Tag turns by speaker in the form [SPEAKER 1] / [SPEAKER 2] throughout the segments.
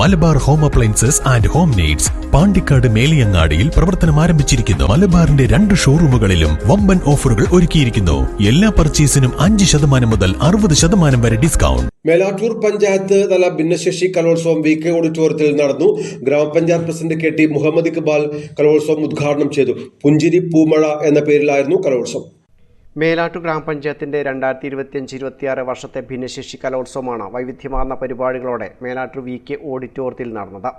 [SPEAKER 1] Malabar home appliances and home needs Pandikkad മേലിയങ്ങാടിയിൽ പ്രവർത്തനം ആരംഭിച്ചിരിക്കുന്നു. മലബാറിന്റെ രണ്ട് ഷോറൂമുകളിലും വമ്പൻ ഓഫറുകൾ ഒരുക്കിയിരിക്കുന്നു. എല്ലാ പർച്ചേസിനും അഞ്ച് ശതമാനം മുതൽ അറുപത് ശതമാനം വരെ ഡിസ്കൗണ്ട്.
[SPEAKER 2] മേലാറ്റൂർ പഞ്ചായത്ത് തല ഭിന്നശേഷി കലോത്സവം വി കെ ഓഡിറ്റോറിയത്തിൽ നടന്നു. ഗ്രാമപഞ്ചായത്ത് president K T Muhammad Iqbal കലോത്സവം ഉദ്ഘാടനം ചെയ്തു. പുഞ്ചിരി പൂമഴ എന്ന പേരിലായിരുന്നു കലോത്സവം.
[SPEAKER 3] മേലാറ്റു ഗ്രാമപഞ്ചായത്തിന്റെ രണ്ടായിരത്തി ഇരുപത്തിയഞ്ച് ഇരുപത്തിയാറ് വർഷത്തെ ഭിന്നശേഷി കലോത്സവമാണ് വൈവിധ്യമാർന്ന പരിപാടികളോടെ മേലാട്ടു വി കെ ഓഡിറ്റോറിയത്തിൽ നടന്നത്.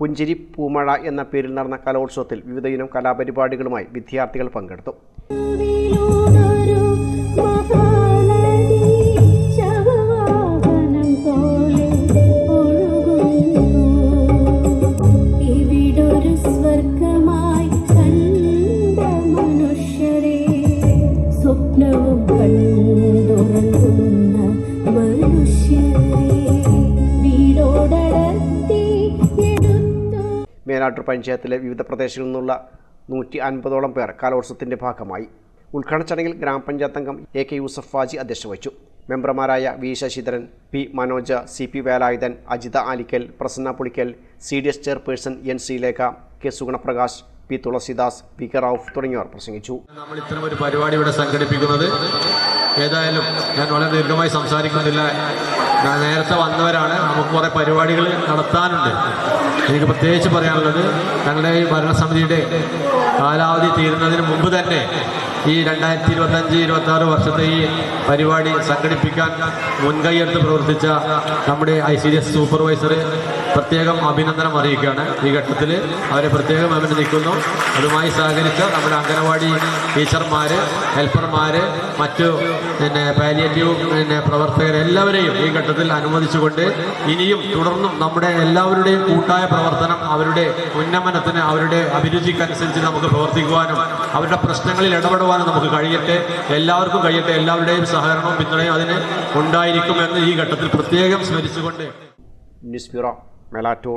[SPEAKER 3] പുഞ്ചിരി പൂമഴ എന്ന പേരിൽ നടന്ന കലോത്സവത്തിൽ വിവിധയിനം കലാപരിപാടികളുമായി വിദ്യാർത്ഥികൾ പങ്കെടുത്തു. മേലാറ്റൂർ പഞ്ചായത്തിലെ വിവിധ പ്രദേശങ്ങളിൽ നിന്നുള്ള നൂറ്റി അൻപതോളം പേർ കലോത്സവത്തിന്റെ ഭാഗമായി. ഉദ്ഘാടന ചടങ്ങിൽ ഗ്രാമപഞ്ചായത്ത് അംഗം എ കെ യൂസഫ് ഫാജി അധ്യക്ഷത വഹിച്ചു മെമ്പർമാരായ V Sasidharan P Manoja C P Velayudhan Ajitha Alikkal Prasanna Pulikkal C D S chairperson N Sreelekha K Suganaprakash P Thulasidas P K Rauf തുടങ്ങിയവർ പ്രസംഗിച്ചു.
[SPEAKER 4] നമ്മൾ ഇത്തരം ഒരു പരിപാടി ഇവിടെ സംഘടിപ്പിക്കുന്നത്. ഏതായാലും ഞാൻ വളരെ ദീർഘമായി സംസാരിക്കുന്നില്ല. നേരത്തെ വന്നവരാണ്. നമുക്ക് കുറേ പരിപാടികൾ നടത്താനുണ്ട്. എനിക്ക് പ്രത്യേകിച്ച് പറയാനുള്ളത് ഞങ്ങളുടെ ഈ ഭരണസമിതിയുടെ കാലാവധി തീരുന്നതിന് മുമ്പ് തന്നെ ഈ രണ്ടായിരത്തി ഇരുപത്തഞ്ച് ഇരുപത്തി ആറ് വർഷത്തെ ഈ പരിപാടി സംഘടിപ്പിക്കാൻ മുൻകൈയെടുത്ത് പ്രവർത്തിച്ച നമ്മുടെ I C D S supervisor പ്രത്യേകം അഭിനന്ദനം അറിയിക്കുകയാണ്. ഈ ഘട്ടത്തിൽ അവരെ പ്രത്യേകം അഭിനന്ദിക്കുന്നു. അതുമായി സഹകരിച്ച നമ്മുടെ അംഗനവാടി ടീച്ചർമാർ ഹെൽപ്പർമാർ മറ്റു പിന്നെ പാലിയേറ്റീവ് പിന്നെ പ്രവർത്തകരെല്ലാവരെയും ഈ ഘട്ടത്തിൽ അനുവദിച്ചുകൊണ്ട് ഇനിയും തുടർന്നും നമ്മുടെ എല്ലാവരുടെയും കൂട്ടായ പ്രവർത്തനം അവരുടെ ഉന്നമനത്തിന് അവരുടെ അഭിരുചിക്കനുസരിച്ച് നമുക്ക് പ്രവർത്തിക്കുവാനും അവരുടെ പ്രശ്നങ്ങളിൽ ഇടപെടുവാനും നമുക്ക് കഴിയട്ടെ. എല്ലാവർക്കും കഴിയട്ടെ. എല്ലാവരുടെയും സഹകരണവും പിന്തുണയും അതിന് ഉണ്ടായിരിക്കുമെന്ന് ഈ ഘട്ടത്തിൽ പ്രത്യേകം സ്മരിച്ചുകൊണ്ട്
[SPEAKER 3] ന്യൂസ് ബ്യൂറോ. മേലാറ്റൂർ